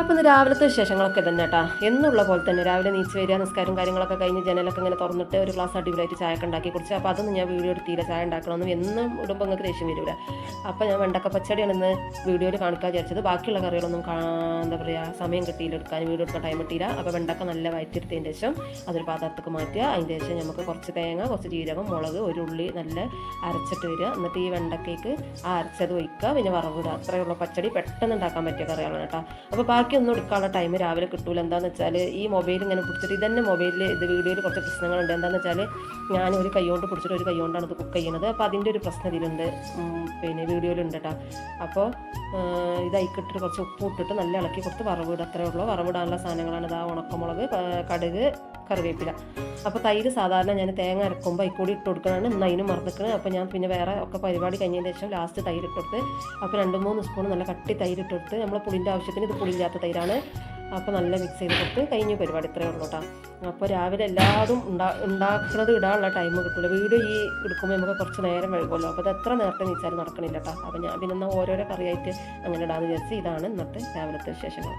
അപ്പോൾ ഇന്ന് രാവിലത്തെ വിശേഷങ്ങളൊക്കെ തന്നെ കേട്ടാ എന്നുള്ള പോലെ തന്നെ രാവിലെ നീച്ച് വരിക നിസ്കാരം കാര്യങ്ങളൊക്കെ കഴിഞ്ഞ് ജനലൊക്കെ ഇങ്ങനെ തുറന്നിട്ട് ഒരു ഗ്ലാസ് അടിപൊളിയായിട്ട് ചായ ഒക്കെ ഉണ്ടാക്കി കുറിച്ച് അപ്പോൾ അതൊന്നും ഞാൻ വീഡിയോ എടുത്തില്ല ചായ ഉണ്ടാക്കണമെന്നും എന്നും ഇടുമ്പോൾ നിങ്ങൾക്ക് ദേഷ്യം വരില്ല അപ്പോൾ ഞാൻ വെണ്ടക്ക പച്ചടിയാണ് ഇന്ന് വീഡിയോയിൽ കാണിക്കാൻ വിചാരിച്ചത്. ബാക്കിയുള്ള കറികളൊന്നും എന്താ പറയുക സമയം കിട്ടിയില്ല എടുക്കാൻ വീഡിയോ എടുക്കാൻ ടൈം കിട്ടിയില്ല. അപ്പോൾ വെണ്ടക്ക നല്ല വയറ്റിയെടുത്തതിന് ശേഷം അതൊരു പാത്രത്തേക്ക് മാറ്റുക. അതിന് ശേഷം നമുക്ക് കുറച്ച് തേങ്ങ കുറച്ച് ജീരകം മുളക് ഒരു ഉള്ളി നല്ല അരച്ചിട്ട് വരിക. എന്നിട്ട് ഈ വെണ്ടക്കേക്ക് ആ അരച്ചത് ഒഴിക്കുക. പിന്നെ വറവിടുക അത്രയുള്ള പച്ചടി. പെട്ടെന്ന് ഉണ്ടാക്കാൻ പറ്റിയ കറികളാണ് കേട്ടോ അപ്പോൾ ബാക്കിയൊന്നും എടുക്കാനുള്ള ടൈം രാവിലെ കിട്ടൂല. എന്താണെന്ന് വെച്ചാൽ ഈ മൊബൈൽ ഇങ്ങനെ പിടിച്ചിട്ട് ഇതന്നെ മൊബൈലിൽ ഇത് വീഡിയോയിൽ കുറച്ച് പ്രശ്നങ്ങളുണ്ട്. എന്താണെന്ന് വെച്ചാൽ ഞാൻ ഒരു കൈ കൊണ്ട് പിടിച്ചിട്ട് ഒരു കൈ കൊണ്ടാണ് ഇത് കുക്ക് ചെയ്യുന്നത് അപ്പോൾ അതിന്റെ ഒരു പ്രശ്നം ഇതിലുണ്ട്. പിന്നെ വീഡിയോയിലുണ്ട് കേട്ടോ അപ്പോൾ ഇതായിക്കിട്ടിട്ട് കുറച്ച് ഉപ്പ് ഇട്ടിട്ട് നല്ല ഇളക്കി കൊടുത്ത് വറവിടുക അത്രേ ഉള്ളൂ. വറവിടാനുള്ള സാധനങ്ങളാണ് ഇതാ ഉണക്കമുളക് കടുക് കറിവേപ്പില. അപ്പോൾ തൈര് സാധാരണ ഞാൻ തേങ്ങ അരക്കുമ്പോൾ അതിൽ ഇട്ട് കൊടുക്കണതാണ് ഇന്ന് അതിന് അപ്പോൾ ഞാൻ പിന്നെ വേറെ ഒക്കെ പരിപാടി കഴിഞ്ഞതിന് ശേഷം ലാസ്റ്റ് തൈര് ഇട്ട് അപ്പോൾ രണ്ട് മൂന്ന് സ്പൂൺ നല്ല കട്ടി തൈര് ഇട്ട് നമ്മൾ പുളിന്റെ ആവശ്യത്തിന് ഇത് പുളിയില്ലാത്ത തൈരാണ്. അപ്പോൾ നല്ല മിക്സ് ചെയ്ത് കൊടുത്ത് കഴിഞ്ഞ പരിപാടി ഇത്രയേ ഉള്ളൂ കേട്ടോ അപ്പോൾ രാവിലെ എല്ലാവരും ഉണ്ടാ ഉണ്ടാക്കുന്നത് ഇടാനുള്ള ടൈം കിട്ടില്ല വീട് ഈ എടുക്കുമ്പോൾ നമുക്ക് കുറച്ച് നേരം വൈകുമല്ലോ. അപ്പോൾ അത് എത്ര നേരത്തെ നീച്ചാലും നടക്കണില്ല കേട്ടോ അപ്പോൾ ഞാൻ പിന്നെ ഓരോരോ കറിയായിട്ട് അങ്ങനെ ഇടാന്ന് വിചാരിച്ച് ഇതാണ് ഇന്നത്തെ രാവിലത്തെ വിശേഷങ്ങൾ.